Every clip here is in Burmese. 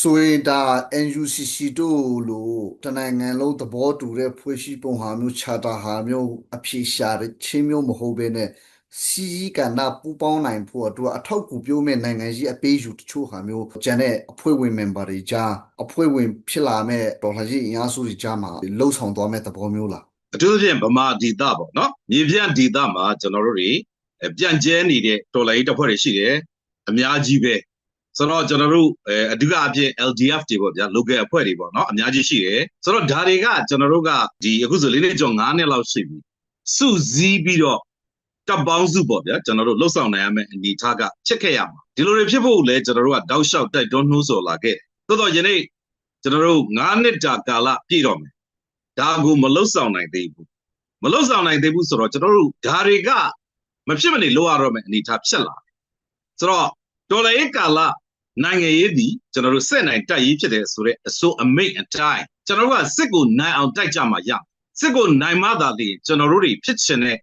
ဆိုရင်ဒါ NUCC တို့လို့တနိုင်ငံလုံးသဘောတူတဲ့ဖွဲ့စည်းပုံဟာမျိုး charter ဟာမျိုးအဖြေရှာတဲ့ချင်းမျိုးမဟုတ်ဘဲနဲ့စီစီကဏ္ဍပူးပေါင်းနိုင်ဖို့အတွက်အထောက်အကူပြုမဲ့နိုင်ငံကြီးအပေးယူတချို့ဟာမျိုးကျန်တဲ့အဖွဲ့ဝင် member တွေကြားအဖွဲ့ဝင်ဖြစ်လာမဲ့ဒေါ်လာကြီးအင်အားစုတွေကြားမှာလှုပ်ဆောင်သွားမဲ့သဘောမျိုးလားအထူးသဖြင့်ဗမာဒေသပေါ့နော်မြေပြန့်ဒေသမှာကျွန်တော်တို့တွေအဲပြန့်ကျဲနေတဲ့တော်လိုင်းတပ်ဖွဲ့တွေရှိတယ်အများကြီးပဲ ဆိုတော့ကျွန်တော်တို့အဲအဓိကအဖြစ် LDF တွေပေါ့ဗျာ local အဖွဲ့တွေပေါ့နော်အများကြီးရှိတယ်ဆိုတော့ဒါတွေကကျွန်တော်တို့ကဒီအခုဆိုလေးနှစ်ကျော်9နှစ်လောက်ရှိပြီစုစည်းပြီးတော့တပ်ပေါင်းစုပေါ့ဗျာကျွန်တော်တို့လှုပ်ဆောင်နိုင်ရမယ့်အနေအထားကချက်ခဲ့ရမှာဒီလိုတွေဖြစ်ဖို့လည်းကျွန်တော်တို့ကတောက်လျှောက်တိုက်တွန်းနှိုးဆော်လာခဲ့သို့တော့ယနေ့ကျွန်တော်တို့9နှစ်တာကာလပြည့်တော့မယ်ဒါကိုမလှုပ်ဆောင်နိုင်သေးဘူးမလှုပ်ဆောင်နိုင်သေးဘူးဆိုတော့ကျွန်တော်တို့ဒါတွေကမဖြစ်မနေလိုရတော့မယ့်အနေအထားဖြစ်လာဆိုတော့တော်လည်းကာလ နိုင်ငံရေးသည်ကျွန်တော်တို့စစ်နိုင်တိုက်ရေးဖြစ်တယ်ဆိုတော့အစိုးအမိတ်အတိုင်းကျွန်တော်တို့ကစစ်ကိုနိုင်အောင်တိုက်ကြမှာရစစ်ကိုနိုင်မှသာလေကျွန်တော်တို့တွေဖြစ်ချင်တဲ့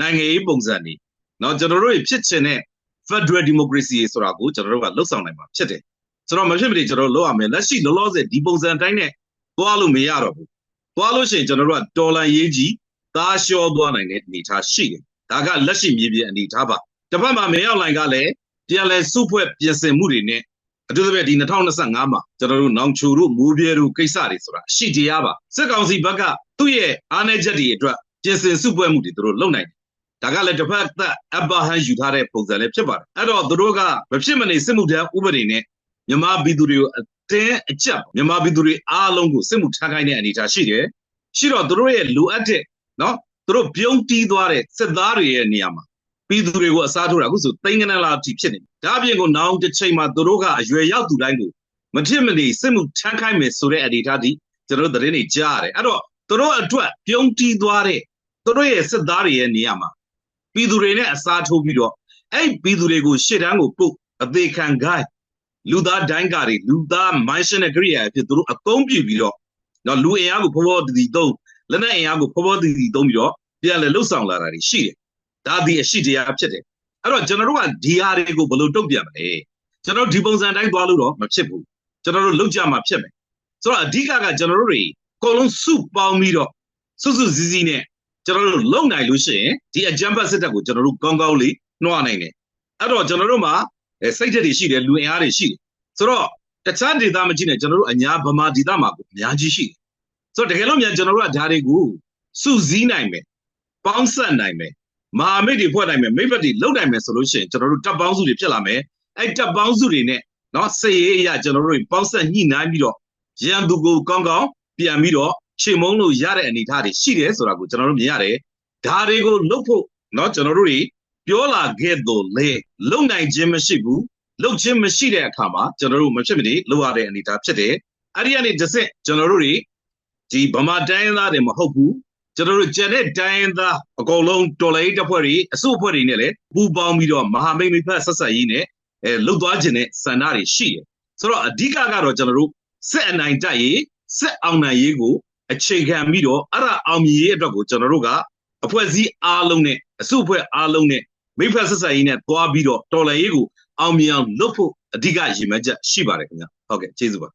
နိုင်ငံရေးပုံစံတွေเนาะကျွန်တော်တို့တွေဖြစ်ချင်တဲ့ Federal Democracy ဆိုတာကိုကျွန်တော်တို့ကလှုပ်ဆောင်နိုင်မှာဖြစ်တယ်ဆိုတော့မဖြစ်မနေကျွန်တော်တို့လုပ်ရမယ်လက်ရှိလောလောဆယ်ဒီပုံစံတိုင်းနဲ့သွားလို့မရတော့ဘူးသွားလို့ရှိရင်ကျွန်တော်တို့ကတော်လန်ရေးကြီးသားလျှောသွားနိုင်တဲ့အနေအထားရှိတယ်ဒါကလက်ရှိမြေပြင်အနေအထားပါတစ်ဖက်မှာမင်းအောင်လှိုင်ကလည်းပြန်လဲစုဖွဲ့ပြင်ဆင်မှုတွေနဲ့ အထူးသဖြင့်ဒီ2025မှာကျွန်တော်တို့နောင်ချိုတို့မူပြဲတို့ကိစ္စတွေဆိုတာရှိတရားပါစစ်ကောင်စီဘက်ကသူ့ရဲ့အားနည်းချက်တွေအတွက်ပြင်ဆင်စုဖွဲ့မှုတွေသူတို့လုပ်နိုင်တယ်ဒါကလည်းတစ်ဖက်သက်အဘဟန်ယူထားတဲ့ပုံစံလေးဖြစ်ပါတယ်အဲ့တော့သူတို့ကမဖြစ်မနေစစ်မှုထမ်းဥပဒေနဲ့မြန်မာပြည်သူတွေကိုအတင်းအကျပ်မြန်မာပြည်သူတွေအားလုံးကိုစစ်မှုထမ်းခိုင်းတဲ့အနေအထားရှိတယ်ရှိတော့သူတို့ရဲ့လိုအပ်တဲ့နော်သူတို့ပြုံးတီးသွားတဲ့စစ်သားတွေရဲ့နေရာမှာ ပြည်သူတွေကိုအစားထိုးတာအခုဆိုသိန်းကနလာအထိဖြစ်နေတယ်ဒါအပြင်ကိုနောင်တစ်ချိန်မှာသူတို့ကအရွယ်ရောက်သူတိုင်းကိုမဖြစ်မနေစစ်မှုထမ်းခိုင်းမယ်ဆိုတဲ့အနေအထားထိကျွန်တော်တို့သတင်းတွေကြားရတယ်အဲ့တော့သူတို့အတွက်ပြုံးတီးသွားတဲ့သူတို့ရဲ့စစ်သားတွေရဲ့နေရာမှာပြည်သူတွေနဲ့အစားထိုးပြီးတော့အဲ့ပြည်သူတွေကိုရှေ့တန်းကိုပုတ်အသေးခံဂိုင်းလူသားတိုင်းကာတွေလူသား mansion နဲ့ career အဖြစ်သူတို့အသုံးပြုပြီးတော့တော့လူအင်အားကိုဖောဖောတည်သုံးလက်နက်အင်အားကိုဖောဖောတည်သုံးပြီးတော့ပြန်လဲလှုပ်ဆောင်လာတာတွေရှိတယ် ဒါဒီအရှိတရားဖြစ်တယ်အဲ့တော့ကျွန်တော်တို့ကဒီဟာတွေကိုဘယ်လိုတုံ့ပြန်မလဲကျွန်တော်ဒီပုံစံတိုင်းသွားလို့တော့မဖြစ်ဘူးကျွန်တော်တို့လုပ်ကြမှာဖြစ်မယ်ဆိုတော့အဓိကကကျွန်တော်တို့တွေအကုန်လုံးစုပေါင်းပြီးတော့စုစုစည်းစည်းနဲ့ကျွန်တော်တို့လုံနိုင်လို့ရှိရင်ဒီအကြမ်းဖက်စစ်တပ်ကိုကျွန်တော်တို့ကောင်းကောင်းလေးနှွားနိုင်တယ်အဲ့တော့ကျွန်တော်တို့မှာစိတ်ဓာတ်တွေရှိတယ်လူအင်အားတွေရှိတယ်ဆိုတော့တခြားဒေသမကြည့်နဲ့ကျွန်တော်တို့အညာဗမာဒေသမှာကိုအများကြီးရှိတယ်ဆိုတော့တကယ်လို့မြန်ကျွန်တော်တို့ကဓာတ်တွေကိုစုစည်းနိုင်မယ်ပေါင်းဆက်နိုင်မယ် မဟာမိတ်တွေဖွဲ့နိုင်မယ်မိတ်ဘက်တွေလုပ်နိုင်မယ်ဆိုလို့ရှိရင်ကျွန်တော်တို့တပ်ပေါင်းစုတွေဖြစ်လာမယ်အဲ့တပ်ပေါင်းစုတွေနဲ့နော်စည်ရေးအရာကျွန်တော်တို့ပေါင်းဆက်ညှိနှိုင်းပြီးတော့ရန်သူကိုကောင်းကောင်းပြန်ပြီးတော့ခြေမုံလို့ရတဲ့အနေအထားတွေရှိတယ်ဆိုတာကိုကျွန်တော်တို့မြင်ရတယ်ဒါတွေကိုလုပ်ဖို့နော်ကျွန်တော်တို့တွေပြောလာခဲ့တော့လေလုံနိုင်ခြင်းမရှိဘူးလုံခြင်းမရှိတဲ့အခါမှာကျွန်တော်တို့မဖြစ်မနေလုပ်ရတဲ့အနေအထားဖြစ်တယ်အဲ့ဒီကနေတစ်ဆင့်ကျွန်တော်တို့တွေဒီဗမာတိုင်းသားတွေမဟုတ်ဘူး ကျွန်တော်တို့ကျန်တဲ့တိုင်းသားအကုန်လုံးတော်လိုင်းတပ်ဖွဲ့တွေအစုအဖွဲ့တွေနဲ့လည်းပူးပေါင်းပြီးတော့မဟာမိတ်မိတ်ဖက်ဆက်ဆက်ရေးနဲ့အဲလှုပ်သွားခြင်းနဲ့စန္ဒတွေရှိတယ်ဆိုတော့အဓိကကတော့ကျွန်တော်တို့စစ်အနိုင်တိုက်ရေးစစ်အောင်နိုင်ရေးကိုအခြေခံပြီးတော့အဲ့ဒါအောင်မြင်ရေးအတွက်ကိုကျွန်တော်တို့ကအဖွဲ့အစည်းအားလုံးနဲ့အစုအဖွဲ့အားလုံးနဲ့မိဖက်ဆက်ဆက်ရေးနဲ့တွားပြီးတော့တော်လှန်ရေးကိုအောင်မြင်အောင်လုပ်ဖို့အဓိကရည်မှန်းချက်ရှိပါတယ်ခင်ဗျဟုတ်ကဲ့ကျေးဇူးပါ